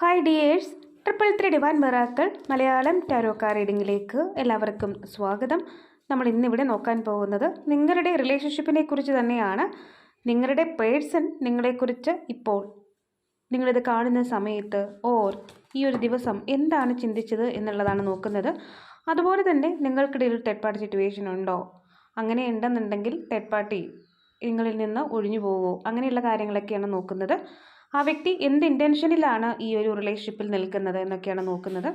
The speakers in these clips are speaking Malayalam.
Hi dears triple three divine മെറാക്കൾ Malayalam ടാരോക്കാർ റീഡിങ്ങിലേക്ക് എല്ലാവർക്കും സ്വാഗതം. നമ്മൾ ഇന്നിവിടെ നോക്കാൻ പോകുന്നത് നിങ്ങളുടെ റിലേഷൻഷിപ്പിനെ കുറിച്ച് തന്നെയാണ്. നിങ്ങളുടെ പേഴ്സൺ നിങ്ങളെക്കുറിച്ച് ഇപ്പോൾ നിങ്ങളിത് കാണുന്ന സമയത്ത് ഓർ ഈ ഒരു ദിവസം എന്താണ് ചിന്തിച്ചത് എന്നുള്ളതാണ് നോക്കുന്നത്. അതുപോലെ തന്നെ നിങ്ങൾക്കിടയിൽ തേർഡ് പാർട്ടി സിറ്റുവേഷൻ ഉണ്ടോ? അങ്ങനെ ഉണ്ടെന്നുണ്ടെങ്കിൽ തേർഡ് പാർട്ടി നിങ്ങളിൽ നിന്ന് ഒഴിഞ്ഞു പോവോ? അങ്ങനെയുള്ള കാര്യങ്ങളൊക്കെയാണ് നോക്കുന്നത്. ആ വ്യക്തി എന്ത് ഇന്റൻഷനിലാണ് ഈ ഒരു റിലേഷൻഷിപ്പിൽ നിൽക്കുന്നത് എന്നൊക്കെയാണ് നോക്കുന്നത്.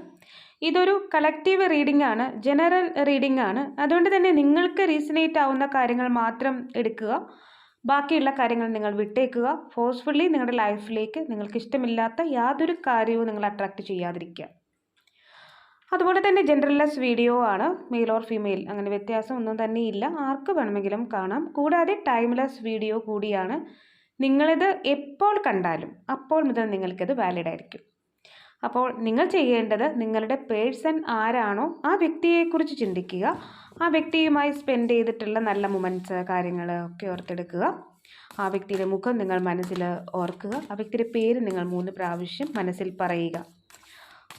ഇതൊരു കളക്റ്റീവ് റീഡിംഗ് ആണ് ജനറൽ റീഡിംഗ് ആണ്. അതുകൊണ്ട് തന്നെ നിങ്ങൾക്ക് റീസണേറ്റ് ആവുന്ന കാര്യങ്ങൾ മാത്രം എടുക്കുക. ബാക്കിയുള്ള കാര്യങ്ങൾ നിങ്ങൾ വിട്ടേക്കുക. ഫോഴ്സ്ഫുള്ളി നിങ്ങളുടെ ലൈഫിലേക്ക് നിങ്ങൾക്ക് ഇഷ്ടമില്ലാത്ത യാതൊരു കാര്യവും നിങ്ങൾ അട്രാക്റ്റ് ചെയ്യാതിരിക്കുക. അതുപോലെ തന്നെ ജെൻഡർലെസ് വീഡിയോ ആണ്. മെയിൽ ഓർ ഫീമെയിൽ അങ്ങനെ വ്യത്യാസം ഒന്നും തന്നെ ഇല്ല ആർക്ക് വേണമെങ്കിലും കാണാം. കൂടാതെ ടൈംലെസ് വീഡിയോ കൂടിയാണ്. നിങ്ങളിത് എപ്പോൾ കണ്ടാലും അപ്പോൾ മുതൽ നിങ്ങൾക്കിത് വാലിഡ് ആയിരിക്കും. അപ്പോൾ നിങ്ങൾ ചെയ്യേണ്ടത് നിങ്ങളുടെ പേഴ്സൺ ആരാണോ ആ വ്യക്തിയെക്കുറിച്ച് ചിന്തിക്കുക. ആ വ്യക്തിയുമായി സ്പെൻഡ് ചെയ്തിട്ടുള്ള നല്ല മൊമെന്റ്സ് കാര്യങ്ങൾ ഒക്കെ ഓർത്തെടുക്കുക. ആ വ്യക്തിയുടെ മുഖം നിങ്ങൾ മനസ്സിൽ ഓർക്കുക. ആ വ്യക്തിയുടെ പേര് നിങ്ങൾ മൂന്ന് പ്രാവശ്യം മനസ്സിൽ പറയുക.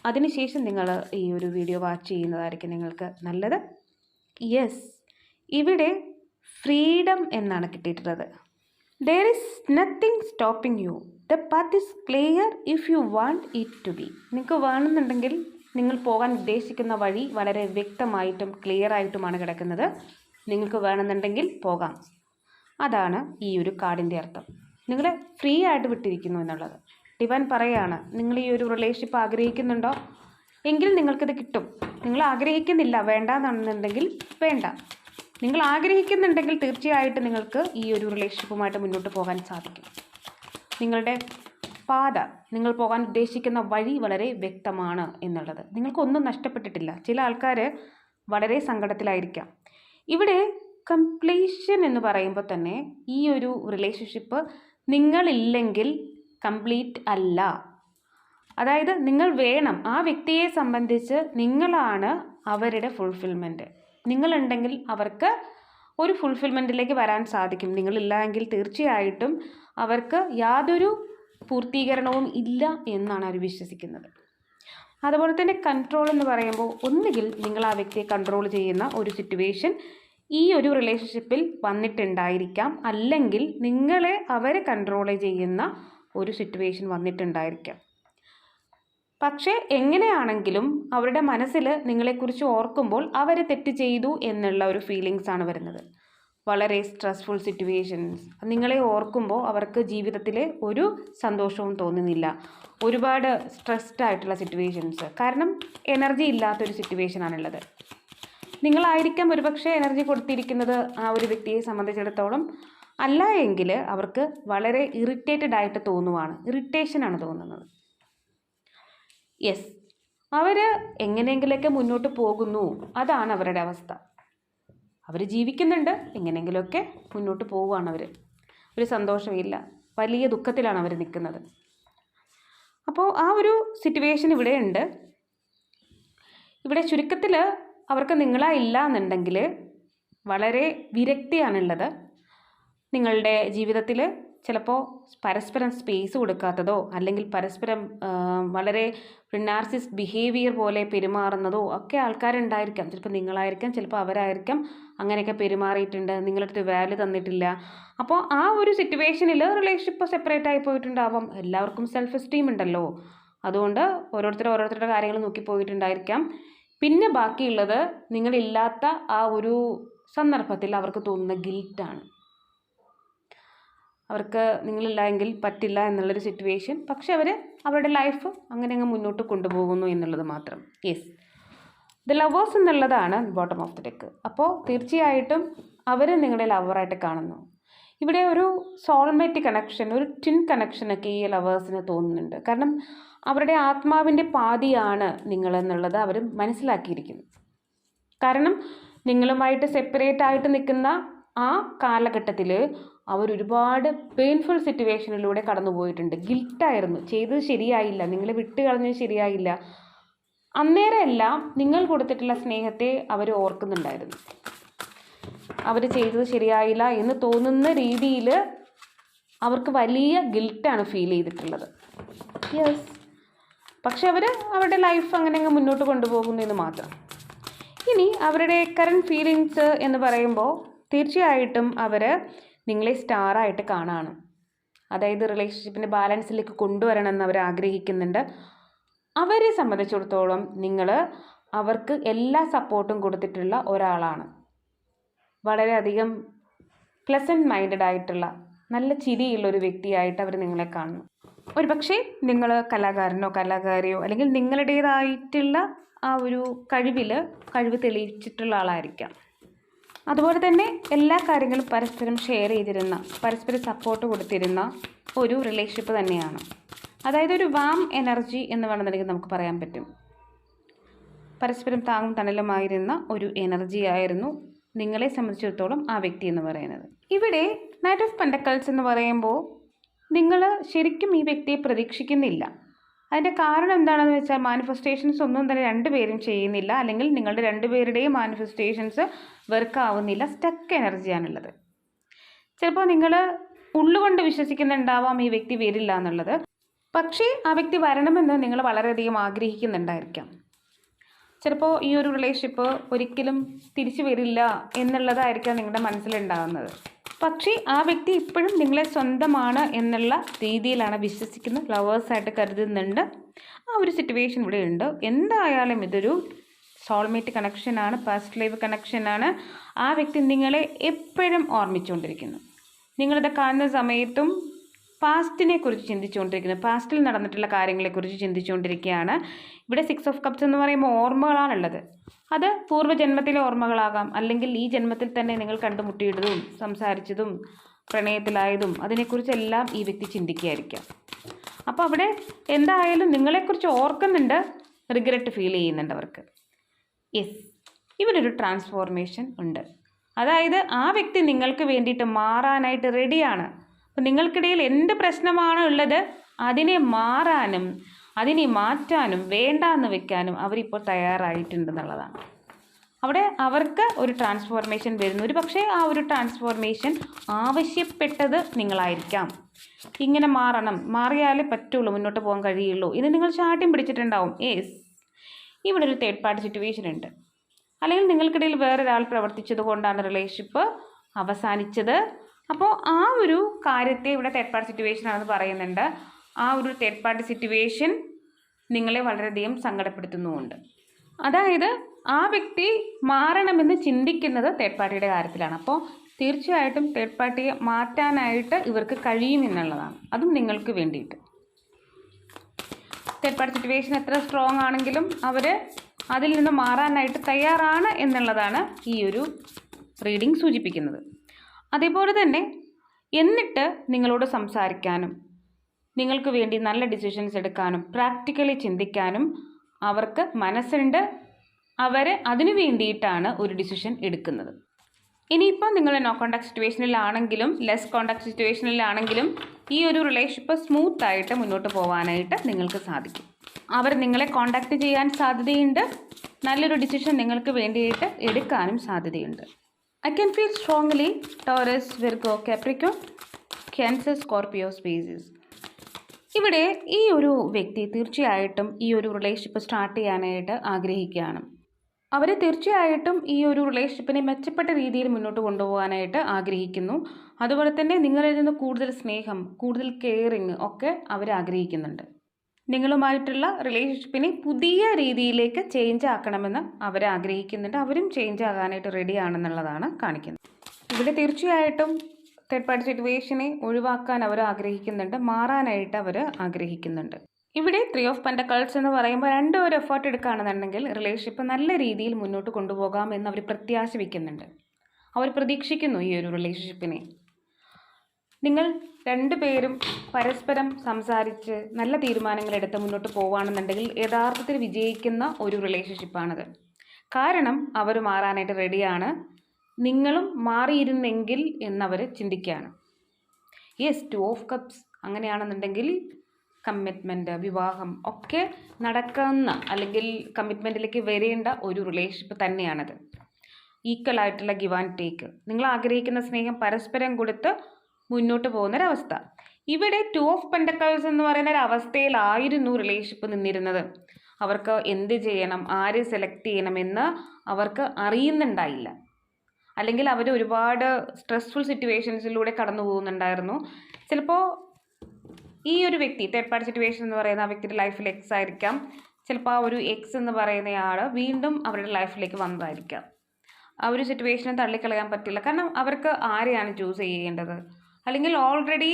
അതിനുശേഷം നിങ്ങൾ ഈ ഒരു വീഡിയോ വാച്ച് ചെയ്യുന്നതായിരിക്കും നിങ്ങൾക്ക് നല്ലത്. യെസ് ഇവിടെ ഫ്രീഡം എന്നാണ് കിട്ടിയിട്ടുള്ളത്. There is nothing stopping you the path is clear if you want it to be നിങ്ങൾക്ക് വേണമെന്നുണ്ടെങ്കിൽ നിങ്ങൾ പോകാൻ ഉദ്ദേശിക്കുന്ന വഴി വളരെ വ്യക്തമായിട്ടും ക്ലിയർ ആയിട്ടുമാണ് കിടക്കുന്നത്. നിങ്ങൾക്ക് വേണമെന്നുണ്ടെങ്കിൽ പോകാം. അതാണ് ഈ ഒരു കാർഡിന്റെ അർത്ഥം. നിങ്ങളെ ഫ്രീ ആയിട്ട് വിട്ടിരിക്കുന്നു എന്നുള്ളത്. ഡിവൻ പറയാണ് നിങ്ങൾ ഈ ഒരു റിലേഷൻഷിപ്പ് ആഗ്രഹിക്കുന്നുണ്ടോ? എങ്കിൽ നിങ്ങൾക്കിത് കിട്ടും. നിങ്ങൾ ആഗ്രഹിക്കുന്നില്ല വേണ്ടാന്നാണെന്നുണ്ടെങ്കിൽ വേണ്ട. നിങ്ങൾ ആഗ്രഹിക്കുന്നുണ്ടെങ്കിൽ തീർച്ചയായിട്ടും നിങ്ങൾക്ക് ഈ ഒരു റിലേഷൻഷിപ്പുമായിട്ട് മുന്നോട്ട് പോകാൻ സാധിക്കും. നിങ്ങളുടെ പാത നിങ്ങൾ പോകാൻ ഉദ്ദേശിക്കുന്ന വഴി വളരെ വ്യക്തമാണ് എന്നുള്ളത്. നിങ്ങൾക്കൊന്നും നഷ്ടപ്പെട്ടിട്ടില്ല. ചില ആൾക്കാർ വളരെ സങ്കടത്തിലായിരിക്കാം. ഇവിടെ കംപ്ലീഷൻ എന്ന് പറയുമ്പോൾ തന്നെ ഈ ഒരു റിലേഷൻഷിപ്പ് നിങ്ങളില്ലെങ്കിൽ കംപ്ലീറ്റ് അല്ല. അതായത് നിങ്ങൾ വേണം ആ വ്യക്തിയെ സംബന്ധിച്ച് നിങ്ങളാണ് അവരുടെ ഫുൾഫിൽമെന്റ് നിങ്ങളുണ്ടെങ്കിൽ അവർക്ക് ഒരു ഫുൾഫിൽമെന്റിലേക്ക് വരാൻ സാധിക്കും. നിങ്ങളില്ല എങ്കിൽ തീർച്ചയായിട്ടും അവർക്ക് യാതൊരു പൂർത്തീകരണവും ഇല്ല എന്നാണ് അവർ വിശ്വസിക്കുന്നത്. അതുപോലെ തന്നെ കൺട്രോൾ എന്ന് പറയുമ്പോൾ ഒന്നുകിൽ നിങ്ങൾ ആ വ്യക്തിയെ കൺട്രോൾ ചെയ്യുന്ന ഒരു സിറ്റുവേഷൻ ഈ ഒരു റിലേഷൻഷിപ്പിൽ വന്നിട്ടുണ്ടായിരിക്കാം. അല്ലെങ്കിൽ നിങ്ങളെ അവരെ കൺട്രോൾ ചെയ്യുന്ന ഒരു സിറ്റുവേഷൻ വന്നിട്ടുണ്ടായിരിക്കാം. പക്ഷേ എങ്ങനെയാണെങ്കിലും അവരുടെ മനസ്സിൽ നിങ്ങളെക്കുറിച്ച് ഓർക്കുമ്പോൾ അവർ തെറ്റ് ചെയ്തു എന്നുള്ള ഒരു ഫീലിങ്സ് ആണ് വരുന്നത്. വളരെ സ്ട്രെസ്ഫുൾ സിറ്റുവേഷൻസ് നിങ്ങളെ ഓർക്കുമ്പോൾ അവർക്ക് ജീവിതത്തിൽ ഒരു സന്തോഷവും തോന്നുന്നില്ല. ഒരുപാട് സ്ട്രെസ്ഡ് ആയിട്ടുള്ള സിറ്റുവേഷൻസ് കാരണം എനർജി ഇല്ലാത്തൊരു സിറ്റുവേഷനാണുള്ളത് നിങ്ങളായിരിക്കാം ഒരുപക്ഷെ എനർജി കൊടുത്തിരിക്കുന്നത് ആ ഒരു വ്യക്തിയെ സംബന്ധിച്ചിടത്തോളം അല്ല എങ്കിൽ അവർക്ക് വളരെ ഇറിറ്റേറ്റഡ് ആയിട്ട് തോന്നുവാണ്. ഇറിറ്റേഷനാണ് തോന്നുന്നത്. യെസ് അവർ എങ്ങനെയെങ്കിലൊക്കെ മുന്നോട്ട് പോകുന്നു. അതാണ് അവരുടെ അവസ്ഥ. അവർ ജീവിക്കുന്നുണ്ട്. എങ്ങനെയെങ്കിലുമൊക്കെ മുന്നോട്ട് പോവുകയാണ് അവർ ഒരു സന്തോഷമില്ല. വലിയ ദുഃഖത്തിലാണ് അവർ നിൽക്കുന്നത്. അപ്പോൾ ആ ഒരു സിറ്റുവേഷൻ ഇവിടെ ഉണ്ട്. ഇവിടെ ചുരുക്കത്തിൽ അവർക്ക് നിങ്ങളാ ഇല്ല എന്നുണ്ടെങ്കിൽ വളരെ വിരക്തിയാണുള്ളത്. നിങ്ങളുടെ ജീവിതത്തിൽ ചിലപ്പോൾ പരസ്പരം സ്പേസ് കൊടുക്കാത്തതോ അല്ലെങ്കിൽ പരസ്പരം വളരെ നാർസിസ് ബിഹേവിയർ പോലെ പെരുമാറുന്നതോ ഒക്കെ ആൾക്കാരുണ്ടായിരിക്കാം. ചിലപ്പോൾ നിങ്ങളായിരിക്കാം ചിലപ്പോൾ അവരായിരിക്കാം അങ്ങനെയൊക്കെ പെരുമാറിയിട്ടുണ്ട് നിങ്ങളടുത്ത് വാല്യൂ തന്നിട്ടില്ല. അപ്പോൾ ആ ഒരു സിറ്റുവേഷനിൽ റിലേഷൻഷിപ്പ് സെപ്പറേറ്റ് ആയി പോയിട്ടുണ്ടാവാം. എല്ലാവർക്കും സെൽഫ് എസ്റ്റീം ഉണ്ടല്ലോ. അതുകൊണ്ട് ഓരോരുത്തർ ഓരോരുത്തരുടെ കാര്യങ്ങൾ നോക്കി പോയിട്ടുണ്ടായിരിക്കാം. പിന്നെ ബാക്കിയുള്ളത് നിങ്ങളില്ലാത്ത ആ ഒരു സന്ദർഭത്തിൽ അവർക്ക് തോന്നുന്ന ഗിൽറ്റാണ് അവർക്ക് നിങ്ങളില്ല എങ്കിൽ പറ്റില്ല എന്നുള്ളൊരു സിറ്റുവേഷൻ പക്ഷെ അവർ അവരുടെ ലൈഫ് അങ്ങനെ അങ്ങ് മുന്നോട്ട് കൊണ്ടുപോകുന്നു എന്നുള്ളത് മാത്രം. യെസ് ദ ലവേഴ്സ് എന്നുള്ളതാണ് ബോട്ടം ഓഫ് ദി ഡെക്ക് അപ്പോൾ തീർച്ചയായിട്ടും അവർ നിങ്ങളുടെ ലവറായിട്ട് കാണുന്നു. ഇവിടെ ഒരു സോൾമേറ്റ് കണക്ഷൻ ഒരു ട്വിൻ കണക്ഷനൊക്കെ ഈ ലവേഴ്സിന് തോന്നുന്നുണ്ട്. കാരണം അവരുടെ ആത്മാവിന്റെ പാതിയാണ് നിങ്ങളെന്നുള്ളത് അവർ മനസ്സിലാക്കിയിരിക്കുന്നു. കാരണം നിങ്ങളുമായിട്ട് സെപ്പറേറ്റ് ആയിട്ട് നിൽക്കുന്ന ആ കാലഘട്ടത്തിൽ അവർ ഒരുപാട് പെയിൻഫുൾ സിറ്റുവേഷനിലൂടെ കടന്നു പോയിട്ടുണ്ട്. ഗിൽട്ടായിരുന്നു ചെയ്തത് ശരിയായില്ല. നിങ്ങളെ വിട്ട് കളഞ്ഞത് ശരിയായില്ല. അന്നേരമല്ല നിങ്ങൾ കൊടുത്തിട്ടുള്ള സ്നേഹത്തെ അവർ ഓർക്കുന്നുണ്ടായിരുന്നു. അവർ ചെയ്തത് ശരിയായില്ല എന്ന് തോന്നുന്ന രീതിയിൽ അവർക്ക് വലിയ ഗിൽട്ടാണ് ഫീൽ ചെയ്തിട്ടുള്ളത്. യെസ് പക്ഷെ അവർ അവരുടെ ലൈഫ് അങ്ങനെ അങ്ങ് മുന്നോട്ട് കൊണ്ടുപോകുന്നു എന്ന് മാത്രം. ഇനി അവരുടെ കറണ്ട് ഫീലിങ്സ് എന്ന് പറയുമ്പോൾ തീർച്ചയായിട്ടും അവർ നിങ്ങളെ സ്റ്റാറായിട്ട് കാണാണ്. അതായത് റിലേഷൻഷിപ്പിന്റെ ബാലൻസിലേക്ക് കൊണ്ടുവരണമെന്ന് അവർ ആഗ്രഹിക്കുന്നുണ്ട്. അവരെ സംബന്ധിച്ചിടത്തോളം നിങ്ങൾ അവർക്ക് എല്ലാ സപ്പോർട്ടും കൊടുത്തിട്ടുള്ള ഒരാളാണ്. വളരെയധികം പ്ലസന്റ് മൈൻഡഡ് ആയിട്ടുള്ള നല്ല ചിരിയുള്ള ഒരു വ്യക്തിയായിട്ട് അവർ നിങ്ങളെ കാണുന്നു. ഒരു പക്ഷേ നിങ്ങൾ കലാകാരനോ കലാകാരിയോ അല്ലെങ്കിൽ നിങ്ങളുടേതായിട്ടുള്ള ആ ഒരു കഴിവിൽ കഴിവ് തെളിയിച്ചിട്ടുള്ള ആളായിരിക്കാം. അതുപോലെ തന്നെ എല്ലാ കാര്യങ്ങളും പരസ്പരം ഷെയർ ചെയ്തിരുന്ന പരസ്പരം സപ്പോർട്ട് കൊടുത്തിരുന്ന ഒരു റിലേഷൻഷിപ്പ് തന്നെയാണ്. അതായത് ഒരു വാം എനർജി എന്ന് വേണമെന്നുണ്ടെങ്കിൽ നമുക്ക് പറയാൻ പറ്റും. പരസ്പരം താങ്ങും തണലുമായിരുന്ന ഒരു എനർജി ആയിരുന്നു നിങ്ങളെ സംബന്ധിച്ചിടത്തോളം ആ വ്യക്തി എന്ന് പറയുന്നത്. ഇവിടെ നൈറ്റ് ഓഫ് പെൻഡക്കൾസ് എന്ന് പറയുമ്പോൾ നിങ്ങൾ ശരിക്കും ഈ വ്യക്തിയെ പ്രതീക്ഷിക്കുന്നില്ല. അതിന്റെ കാരണം എന്താണെന്ന് വെച്ചാൽ മാനിഫെസ്റ്റേഷൻസ് ഒന്നും തന്നെ രണ്ടുപേരും ചെയ്യുന്നില്ല. അല്ലെങ്കിൽ നിങ്ങളുടെ രണ്ടുപേരുടെയും മാനിഫെസ്റ്റേഷൻസ് വർക്ക് ആവുന്നില്ല. സ്റ്റക്ക് എനർജിയാണുള്ളത് ചിലപ്പോൾ നിങ്ങൾ ഉള്ളുകൊണ്ട് വിശ്വസിക്കുന്നുണ്ടാവാം ഈ വ്യക്തി വരില്ല എന്നുള്ളത്. പക്ഷേ ആ വ്യക്തി വരണമെന്ന് നിങ്ങൾ വളരെയധികം ആഗ്രഹിക്കുന്നുണ്ടായിരിക്കാം. ചിലപ്പോൾ ഈ ഒരു റിലേഷൻഷിപ്പ് ഒരിക്കലും തിരിച്ചു വരില്ല എന്നുള്ളതായിരിക്കാം നിങ്ങളുടെ മനസ്സിലുണ്ടാകുന്നത് പക്ഷേ ആ വ്യക്തി ഇപ്പോഴും നിങ്ങളെ സ്വന്തമാണ് എന്നുള്ള രീതിയിലാണ് വിശ്വസിക്കുന്നത് ലവേഴ്സായിട്ട് കരുതുന്നുണ്ട്. ആ ഒരു സിറ്റുവേഷൻ ഇവിടെ ഉണ്ട്. എന്തായാലും ഇതൊരു സോൾമേറ്റ് കണക്ഷനാണ് പാസ്റ്റ് ലൈഫ് കണക്ഷനാണ് ആ വ്യക്തി നിങ്ങളെ എപ്പോഴും ഓർമ്മിച്ചുകൊണ്ടിരിക്കുന്നു. നിങ്ങളിത് കാണുന്ന സമയത്തും പാസ്റ്റിനെ കുറിച്ച് ചിന്തിച്ചുകൊണ്ടിരിക്കുന്നത്. പാസ്റ്റിൽ നടന്നിട്ടുള്ള കാര്യങ്ങളെക്കുറിച്ച് ചിന്തിച്ചുകൊണ്ടിരിക്കുകയാണ്. ഇവിടെ സിക്സ് ഓഫ് കപ്സ് എന്ന് പറയുമ്പോൾ ഓർമ്മകളാണുള്ളത്. അത് പൂർവജന്മത്തിലെ ഓർമ്മകളാകാം. അല്ലെങ്കിൽ ഈ ജന്മത്തിൽ തന്നെ നിങ്ങൾ കണ്ടുമുട്ടിയിട്ടതും സംസാരിച്ചതും പ്രണയത്തിലായതും അതിനെക്കുറിച്ചെല്ലാം ഈ വ്യക്തി ചിന്തിക്കുകയായിരിക്കാം. അപ്പോൾ അവിടെ എന്തായാലും നിങ്ങളെക്കുറിച്ച് ഓർക്കുന്നുണ്ട് റിഗ്രറ്റ് ഫീൽ ചെയ്യുന്നുണ്ട് അവർക്ക്. യെസ് ഇവിടെ ഒരു ട്രാൻസ്ഫോർമേഷൻ ഉണ്ട്. അതായത് ആ വ്യക്തി നിങ്ങൾക്ക് വേണ്ടിയിട്ട് മാറാനായിട്ട് റെഡിയാണ് അപ്പം നിങ്ങൾക്കിടയിൽ എന്ത് പ്രശ്നമാണോ ഉള്ളത്? അതിനെ മാറാനും അതിനെ മാറ്റാനും വേണ്ടാന്ന് വെക്കാനും അവരിപ്പോൾ തയ്യാറായിട്ടുണ്ടെന്നുള്ളതാണ്. അവിടെ അവർക്ക് ഒരു ട്രാൻസ്ഫോർമേഷൻ വരുന്നു. ഒരു പക്ഷേ ആ ഒരു ട്രാൻസ്ഫോർമേഷൻ ആവശ്യപ്പെട്ടത് നിങ്ങളായിരിക്കാം. ഇങ്ങനെ മാറണം. മാറിയാലേ പറ്റുള്ളൂ മുന്നോട്ട് പോകാൻ കഴിയുള്ളൂ. ഇത് നിങ്ങൾ ചാട്ടിയും പിടിച്ചിട്ടുണ്ടാവും. യേസ് ഇവിടെ ഒരു തേർഡ് പാർട്ടി സിറ്റുവേഷൻ ഉണ്ട്. അല്ലെങ്കിൽ നിങ്ങൾക്കിടയിൽ വേറൊരാൾ പ്രവർത്തിച്ചത് കൊണ്ടാണ് റിലേഷൻഷിപ്പ് അവസാനിച്ചത്. അപ്പോൾ ആ ഒരു കാര്യത്തെ ഇവിടെ തേർഡ് പാർട്ടി സിറ്റുവേഷൻ ആണെന്ന് പറയുന്നുണ്ട്. ആ ഒരു തേർഡ് പാർട്ടി സിറ്റുവേഷൻ നിങ്ങളെ വളരെയധികം സങ്കടപ്പെടുത്തുന്നുമുണ്ട്. അതായത് ആ വ്യക്തി മാറണമെന്ന് ചിന്തിക്കുന്നത് തേർഡ് പാർട്ടിയുടെ കാര്യത്തിലാണ്. അപ്പോൾ തീർച്ചയായിട്ടും തേർഡ് പാർട്ടിയെ മാറ്റാനായിട്ട് ഇവർക്ക് കഴിയുമെന്നുള്ളതാണ് അതും നിങ്ങൾക്ക് വേണ്ടിയിട്ട്. തേർഡ് പാർട്ടി സിറ്റുവേഷൻ എത്ര സ്ട്രോങ് ആണെങ്കിലും അവർ അതിൽ നിന്ന് മാറാനായിട്ട് തയ്യാറാണ് എന്നുള്ളതാണ് ഈ ഒരു റീഡിംഗ് സൂചിപ്പിക്കുന്നത്. അതേപോലെ തന്നെ എന്നിട്ട് നിങ്ങളോട് സംസാരിക്കാനും നിങ്ങൾക്ക് വേണ്ടി നല്ല ഡിസിഷൻസ് എടുക്കാനും പ്രാക്ടിക്കലി ചിന്തിക്കാനും അവർക്ക് മനസ്സുണ്ട്. അവർ അതിനു വേണ്ടിയിട്ടാണ് ഒരു ഡിസിഷൻ എടുക്കുന്നത്. ഇനിയിപ്പോൾ നിങ്ങൾ നോ കോണ്ടാക്ട് സിറ്റുവേഷനിലാണെങ്കിലും ലെസ് കോണ്ടാക്ട് സിറ്റുവേഷനിലാണെങ്കിലും ഈ ഒരു റിലേഷൻഷിപ്പ് സ്മൂത്ത് ആയിട്ട് മുന്നോട്ട് പോകാനായിട്ട് നിങ്ങൾക്ക് സാധിക്കും. അവർ നിങ്ങളെ കോണ്ടാക്ട് ചെയ്യാൻ സാധ്യതയുണ്ട്. നല്ലൊരു ഡിസിഷൻ നിങ്ങൾക്ക് വേണ്ടിയിട്ട് എടുക്കാനും സാധ്യതയുണ്ട്. I can feel strongly Taurus Virgo Capricorn Cancer Scorpio species ഇവിടെ ഈ ഒരു വ്യക്തി തീർച്ചയായിട്ടും ഈ ഒരു റിലേഷൻഷിപ്പ് സ്റ്റാർട്ട് ചെയ്യാനായിട്ട് ആഗ്രഹിക്കുകയാണ്. അവർ തീർച്ചയായിട്ടും ഈ ഒരു റിലേഷൻഷിപ്പിനെ മെച്ചപ്പെട്ട രീതിയിൽ മുന്നോട്ട് കൊണ്ടുപോകാനായിട്ട് ആഗ്രഹിക്കുന്നു. അതുപോലെ തന്നെ നിങ്ങളിൽ നിന്ന് കൂടുതൽ സ്നേഹം കൂടുതൽ കെയറിങ് ഒക്കെ അവർ ആഗ്രഹിക്കുന്നുണ്ട്. നിങ്ങളുമായിട്ടുള്ള റിലേഷൻഷിപ്പിനെ പുതിയ രീതിയിലേക്ക് ചേഞ്ച് ആക്കണമെന്ന് അവർ ആഗ്രഹിക്കുന്നുണ്ട്. അവരും ചേഞ്ച് ആകാനായിട്ട് റെഡി ആണെന്നുള്ളതാണ് കാണിക്കുന്നത്. ഇവിടെ തീർച്ചയായിട്ടും തേർഡ് പാർട്ടി സിറ്റുവേഷനെ ഒഴിവാക്കാൻ അവർ ആഗ്രഹിക്കുന്നുണ്ട്. മാറാനായിട്ട് അവർ ആഗ്രഹിക്കുന്നുണ്ട്. ഇവിടെ ത്രീ ഓഫ് പെൻഡക്കൾസ് എന്ന് പറയുമ്പോൾ രണ്ടും ഒരു എഫേർട്ട് എടുക്കുകയാണെന്നുണ്ടെങ്കിൽ റിലേഷൻഷിപ്പ് നല്ല രീതിയിൽ മുന്നോട്ട് കൊണ്ടുപോകാമെന്ന് അവർ പ്രത്യാശ വയ്ക്കുന്നുണ്ട് അവർ പ്രതീക്ഷിക്കുന്നു ഈ ഒരു റിലേഷൻഷിപ്പിനെ നിങ്ങൾ രണ്ടുപേരും പരസ്പരം സംസാരിച്ച് നല്ല തീരുമാനങ്ങൾ എടുത്ത് മുന്നോട്ട് പോവുകയാണെന്നുണ്ടെങ്കിൽ യഥാർത്ഥത്തിൽ വിജയിക്കുന്ന ഒരു റിലേഷൻഷിപ്പാണത് കാരണം അവർ മാറാനായിട്ട് റെഡിയാണ് നിങ്ങളും മാറിയിരുന്നെങ്കിൽ എന്നവർ ചിന്തിക്കുകയാണ്. യെസ് ടു ഓഫ് കപ്സ് അങ്ങനെയാണെന്നുണ്ടെങ്കിൽ കമ്മിറ്റ്മെന്റ് വിവാഹം ഒക്കെ നടക്കുന്ന അല്ലെങ്കിൽ കമ്മിറ്റ്മെന്റിലേക്ക് വരേണ്ട ഒരു റിലേഷൻഷിപ്പ് തന്നെയാണത്. ഈക്വൽ ആയിട്ടുള്ള ഗിവ് ആൻഡ് ടേക്ക് നിങ്ങൾ ആഗ്രഹിക്കുന്ന സ്നേഹം പരസ്പരം കൊടുത്ത് മുന്നോട്ട് പോകുന്നൊരവസ്ഥ. ഇവിടെ ടു ഓഫ് പെൻഡക്കൾസ് എന്ന് പറയുന്ന ഒരു അവസ്ഥയിലായിരുന്നു റിലേഷൻഷിപ്പ് നിന്നിരുന്നത്. അവർക്ക് എന്ത് ചെയ്യണം ആര് സെലക്ട് ചെയ്യണമെന്ന് അവർക്ക് അറിയുന്നുണ്ടായില്ല. അല്ലെങ്കിൽ അവർ ഒരുപാട് സ്ട്രെസ്ഫുൾ സിറ്റുവേഷൻസിലൂടെ കടന്നു പോകുന്നുണ്ടായിരുന്നു. ചിലപ്പോൾ ഈ ഒരു വ്യക്തി തേർഡ് പാർട്ടി സിറ്റുവേഷൻ എന്ന് പറയുന്ന ആ വ്യക്തിയുടെ ലൈഫിൽ എക്സ് ആയിരിക്കാം. ചിലപ്പോൾ ആ ഒരു എക്സ് എന്ന് പറയുന്നയാൾ വീണ്ടും അവരുടെ ലൈഫിലേക്ക് വന്നതായിരിക്കാം. ആ ഒരു സിറ്റുവേഷനെ തള്ളിക്കളയാൻ പറ്റില്ല. കാരണം അവർക്ക് ആരെയാണ് ചൂസ് ചെയ്യേണ്ടത്? അല്ലെങ്കിൽ ഓൾറെഡി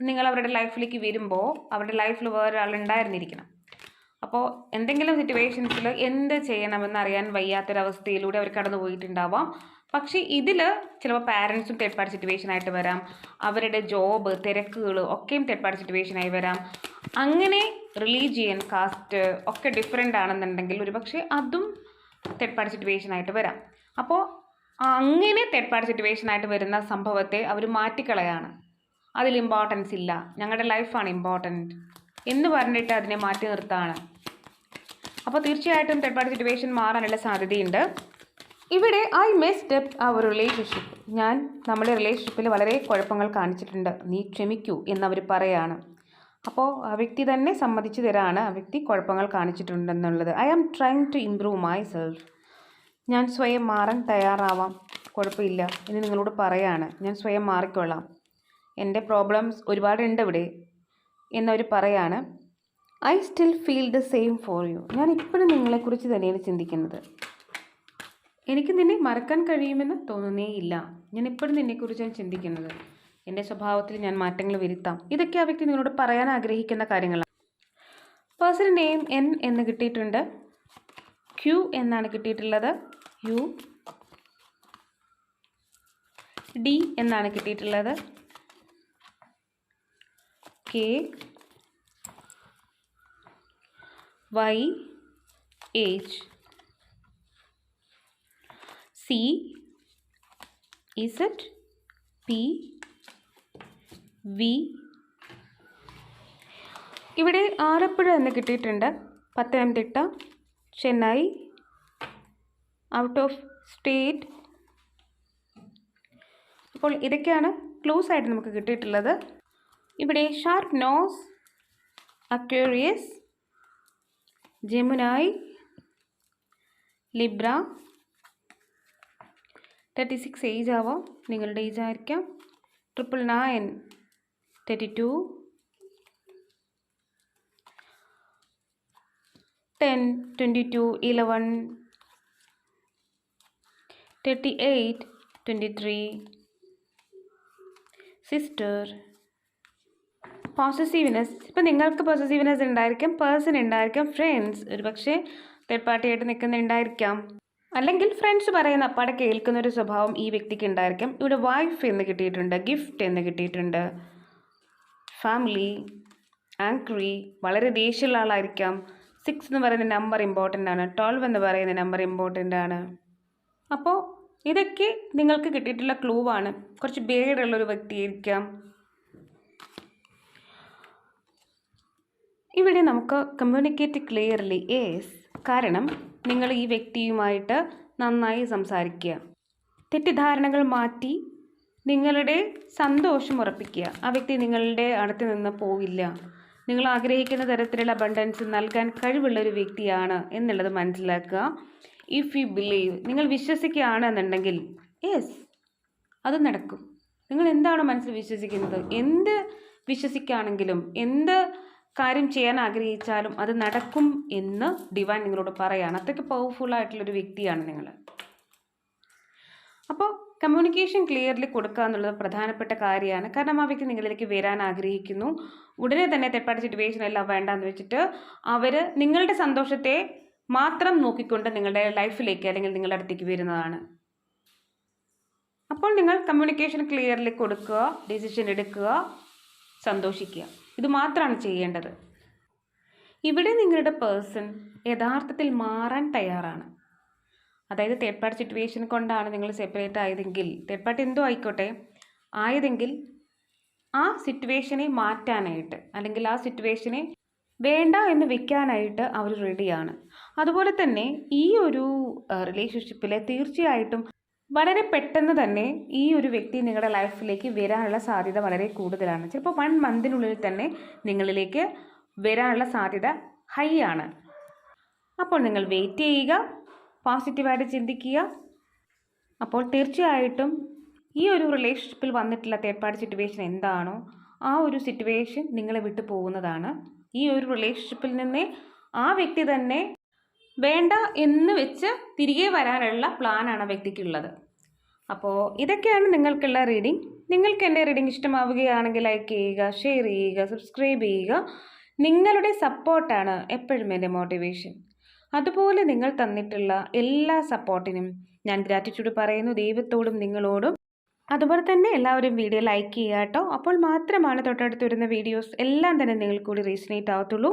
നിങ്ങൾ അവരുടെ ലൈഫിലേക്ക് വരുമ്പോൾ അവരുടെ ലൈഫിൽ വേറൊരാൾ ഉണ്ടായിരുന്നിരിക്കണം. അപ്പോൾ എന്തെങ്കിലും സിറ്റുവേഷൻസിൽ എന്ത് ചെയ്യണമെന്ന് അറിയാൻ വയ്യാത്തൊരവസ്ഥയിലൂടെ അവർ കടന്നു പോയിട്ടുണ്ടാവാം. പക്ഷേ ഇതിൽ ചിലപ്പോൾ പാരൻസും തേർഡ് പാർട്ടി സിറ്റുവേഷൻ ആയിട്ട് വരാം. അവരുടെ ജോബ് തിരക്കുകൾ ഒക്കെയും തേർഡ് പാർട്ടി സിറ്റുവേഷൻ ആയി വരാം. അങ്ങനെ റിലീജിയൻ കാസ്റ്റ് ഒക്കെ ഡിഫറെന്റ് ആണെന്നുണ്ടെങ്കിൽ ഒരുപക്ഷെ അതും തേർഡ് പാർട്ടി സിറ്റുവേഷൻ ആയിട്ട് വരാം. അപ്പോൾ അങ്ങനെ തേർഡ് പാർട്ടി സിറ്റുവേഷൻ ആയിട്ട് വരുന്ന സംഭവത്തെ അവർ മാറ്റിക്കളയാണ്. അതിൽ ഇമ്പോർട്ടൻസ് ഇല്ല. ഞങ്ങളുടെ ലൈഫാണ് ഇമ്പോർട്ടന്റ് എന്ന് പറഞ്ഞിട്ട് അതിനെ മാറ്റി നിർത്താണ്. അപ്പോൾ തീർച്ചയായിട്ടും തേർഡ് പാർട്ടി സിറ്റുവേഷൻ മാറാനുള്ള സാധ്യതയുണ്ട്. ഇവിടെ ഐ മിസ്ഡ് അപ്പ് അവർ റിലേഷൻഷിപ്പ് ഞാൻ നമ്മുടെ റിലേഷൻഷിപ്പിൽ വളരെ കുഴപ്പങ്ങൾ കാണിച്ചിട്ടുണ്ട്. നീ ക്ഷമിക്കൂ എന്നവർ പറയാണ്. അപ്പോൾ ആ വ്യക്തി തന്നെ സമ്മതിച്ചു തരാണ് ആ വ്യക്തി കുഴപ്പങ്ങൾ കാണിച്ചിട്ടുണ്ടെന്നുള്ളത്. I am trying to improve myself ഞാൻ സ്വയം മാറാൻ തയ്യാറാവാം. കുഴപ്പമില്ല. എന്ന് നിങ്ങളോട് പറയാണ്. ഞാൻ സ്വയം മാറിക്കൊള്ളാം. എന്റെ പ്രോബ്ലംസ് ഒരുപാടുണ്ട് ഇവിടെ. എന്നവർ പറയാണ് I still feel the same for you ഞാൻ ഇപ്പോഴും നിങ്ങളെക്കുറിച്ച് തന്നെയാണ് ചിന്തിക്കുന്നത്. എനിക്ക് നിന്നെ മറക്കാൻ കഴിയുമെന്ന് തോന്നുന്നേയില്ല. ഞാൻ ഇപ്പോഴും നിന്നെക്കുറിച്ചാണ് ചിന്തിക്കുന്നത്. എന്റെ സ്വഭാവത്തിൽ ഞാൻ മാറ്റങ്ങൾ വരുത്താം. ഇതൊക്കെ ആ വ്യക്തി നിങ്ങളോട് പറയാൻ ആഗ്രഹിക്കുന്ന കാര്യങ്ങളാണ്. പേഴ്സൺ നെയിം എൻ എന്ന് കിട്ടിയിട്ടുണ്ട്. ക്യു എന്നാണ് കിട്ടിയിട്ടുള്ളത്. യു ഡി എന്നാണ് കിട്ടിയിട്ടുള്ളത്. K Y H C Z P V ഇവിടെ ആലപ്പുഴ എന്ന് കിട്ടിയിട്ടുണ്ട്. Pathanamthitta Chennai out of state അപ്പോൾ ഇതൊക്കെയാണ് ക്ലൂസ് ആയിട്ട് നമുക്ക് കിട്ടിയിട്ടുള്ളത്. ഇവിടെ sharp nose Aquarius Gemini Libra thirty six age ആവാം. നിങ്ങളുടെ ഏജ് ആയിരിക്കാം. Triple nine thirty two ten twenty two eleven thirty eight twenty three sister possessiveness ഇപ്പം നിങ്ങൾക്ക് പോസസീവ്നെസ് ഉണ്ടായിരിക്കാം പേഴ്സൺ ഉണ്ടായിരിക്കാം ഫ്രണ്ട്സ് ഒരു പക്ഷേ തേർഡ് പാർട്ടിയായിട്ട് നിൽക്കുന്നുണ്ടായിരിക്കാം. അല്ലെങ്കിൽ ഫ്രണ്ട്സ് പറയുന്ന അപ്പാടെ കേൾക്കുന്ന ഒരു സ്വഭാവം ഈ വ്യക്തിക്ക് ഉണ്ടായിരിക്കാം. ഇവിടെ വൈഫ് എന്ന് കിട്ടിയിട്ടുണ്ട് ഗിഫ്റ്റ് എന്ന് കിട്ടിയിട്ടുണ്ട്. ഫാമിലി ആങ്ക്രി വളരെ ദേഷ്യമുള്ള ആളായിരിക്കാം. സിക്സ് എന്ന് പറയുന്ന നമ്പർ ഇമ്പോർട്ടന്റ് ആണ്. ട്വൽവ് എന്ന് പറയുന്ന നമ്പർ ഇമ്പോർട്ടന്റ് ആണ്. അപ്പോൾ ഇതൊക്കെ നിങ്ങൾക്ക് കിട്ടിയിട്ടുള്ള ക്ലൂ ആണ്. കുറച്ച് ബേഡുള്ളൊരു വ്യക്തിയായിരിക്കാം. ഇവിടെ നമുക്ക് കമ്മ്യൂണിക്കേറ്റ് ക്ലിയർലി ഏസ് കാരണം നിങ്ങൾ ഈ വ്യക്തിയുമായിട്ട് നന്നായി സംസാരിക്കുക. തെറ്റിദ്ധാരണകൾ മാറ്റി നിങ്ങളുടെ സന്തോഷം ഉറപ്പിക്കുക. ആ വ്യക്തി നിങ്ങളുടെ അടുത്ത് നിന്ന് പോവില്ല. നിങ്ങൾ ആഗ്രഹിക്കുന്ന തരത്തിലുള്ള അബണ്ടൻസ് നൽകാൻ കഴിവുള്ള ഒരു വ്യക്തിയാണ് എന്നുള്ളത് മനസ്സിലാക്കുക. ഇഫ് യു ബിലീവ് നിങ്ങൾ വിശ്വസിക്കുകയാണെന്നുണ്ടെങ്കിൽ യെസ് അത് നടക്കും. നിങ്ങൾ എന്താണോ മനസ്സിൽ വിശ്വസിക്കുന്നത്? എന്ത് വിശ്വസിക്കുകയാണെങ്കിലും എന്ത് കാര്യം ചെയ്യാൻ ആഗ്രഹിച്ചാലും അത് നടക്കും എന്ന് ഡിവാൻ നിങ്ങളോട് പറയാണ്. അത്രയ്ക്ക് പവർഫുൾ ആയിട്ടുള്ളൊരു വ്യക്തിയാണ് നിങ്ങൾ. അപ്പോൾ കമ്മ്യൂണിക്കേഷൻ ക്ലിയർലി കൊടുക്കുക എന്നുള്ളത് പ്രധാനപ്പെട്ട കാര്യമാണ്. കാരണം ആ വ്യക്തി നിങ്ങളിലേക്ക് വരാൻ ആഗ്രഹിക്കുന്നു. ഉടനെ തന്നെ തെപ്പാട് സിറ്റുവേഷൻ എല്ലാം വേണ്ടാന്ന് വെച്ചിട്ട് അവർ നിങ്ങളുടെ സന്തോഷത്തെ മാത്രം നോക്കിക്കൊണ്ട് നിങ്ങളുടെ ലൈഫിലേക്ക് അല്ലെങ്കിൽ നിങ്ങളുടെ അടുത്തേക്ക് വരുന്നതാണ്. അപ്പോൾ നിങ്ങൾ കമ്മ്യൂണിക്കേഷൻ ക്ലിയർലി കൊടുക്കുക ഡിസിഷൻ എടുക്കുക സന്തോഷിക്കുക. ഇത് മാത്രമാണ് ചെയ്യേണ്ടത്. ഇവിടെ നിങ്ങളുടെ പേഴ്സൺ യഥാർത്ഥത്തിൽ മാറാൻ തയ്യാറാണ്. അതായത് തേർഡ് പാർട്ടി സിറ്റുവേഷൻ കൊണ്ടാണ് നിങ്ങൾ സെപ്പറേറ്റ് ആയതെങ്കിൽ തേർഡ് പാർട്ടി എന്തോ ആയിക്കോട്ടെ ആയതെങ്കിൽ ആ സിറ്റുവേഷനെ മാറ്റാനായിട്ട് അല്ലെങ്കിൽ ആ സിറ്റുവേഷനെ വേണ്ട എന്ന് വെക്കാനായിട്ട് അവർ റെഡിയാണ് അതുപോലെ തന്നെ ഈ ഒരു റിലേഷൻഷിപ്പിൽ തീർച്ചയായിട്ടും വളരെ പെട്ടെന്ന് തന്നെ ഈ ഒരു വ്യക്തി നിങ്ങളുടെ ലൈഫിലേക്ക് വരാനുള്ള സാധ്യത വളരെ കൂടുതലാണ്. ചിലപ്പോൾ വൺ മന്തിനുള്ളിൽ തന്നെ നിങ്ങളിലേക്ക് വരാനുള്ള സാധ്യത ഹൈ ആണ്. അപ്പോൾ നിങ്ങൾ വെയിറ്റ് ചെയ്യുക പോസിറ്റീവായിട്ട് ചിന്തിക്കുക. അപ്പോൾ തീർച്ചയായിട്ടും ഈ ഒരു റിലേഷൻഷിപ്പിൽ വന്നിട്ടുള്ള തേർഡ് പാർട്ടി സിറ്റുവേഷൻ എന്താണോ ആ ഒരു സിറ്റുവേഷൻ നിങ്ങളെ വിട്ടു പോകുന്നതാണ്. ഈ ഒരു റിലേഷൻഷിപ്പിൽ നിന്നേ ആ വ്യക്തി തന്നെ വേണ്ട എന്ന് വെച്ച് തിരികെ വരാനുള്ള പ്ലാനാണ് വ്യക്തിക്കുള്ളത്. അപ്പോൾ ഇതൊക്കെയാണ് നിങ്ങൾക്കുള്ള റീഡിംഗ് നിങ്ങൾക്ക് എന്റെ റീഡിംഗ് ഇഷ്ടമാവുകയാണെങ്കിൽ ലൈക്ക് ചെയ്യുക ഷെയർ ചെയ്യുക സബ്സ്ക്രൈബ് ചെയ്യുക. നിങ്ങളുടെ സപ്പോർട്ടാണ് എപ്പോഴും എന്റെ മോട്ടിവേഷൻ അതുപോലെ നിങ്ങൾ തന്നിട്ടുള്ള എല്ലാ സപ്പോർട്ടിനും ഞാൻ ഗ്രാറ്റിറ്റ്യൂഡ് പറയുന്നു ദൈവത്തോടും നിങ്ങളോടും. അതുപോലെ തന്നെ എല്ലാവരും വീഡിയോ ലൈക്ക് ചെയ്യുക കേട്ടോ. അപ്പോൾ മാത്രമാണ് തൊട്ടടുത്ത് വരുന്ന വീഡിയോസ് എല്ലാം തന്നെ നിങ്ങൾക്കൂടി റീസണേറ്റ് ആവത്തുള്ളൂ.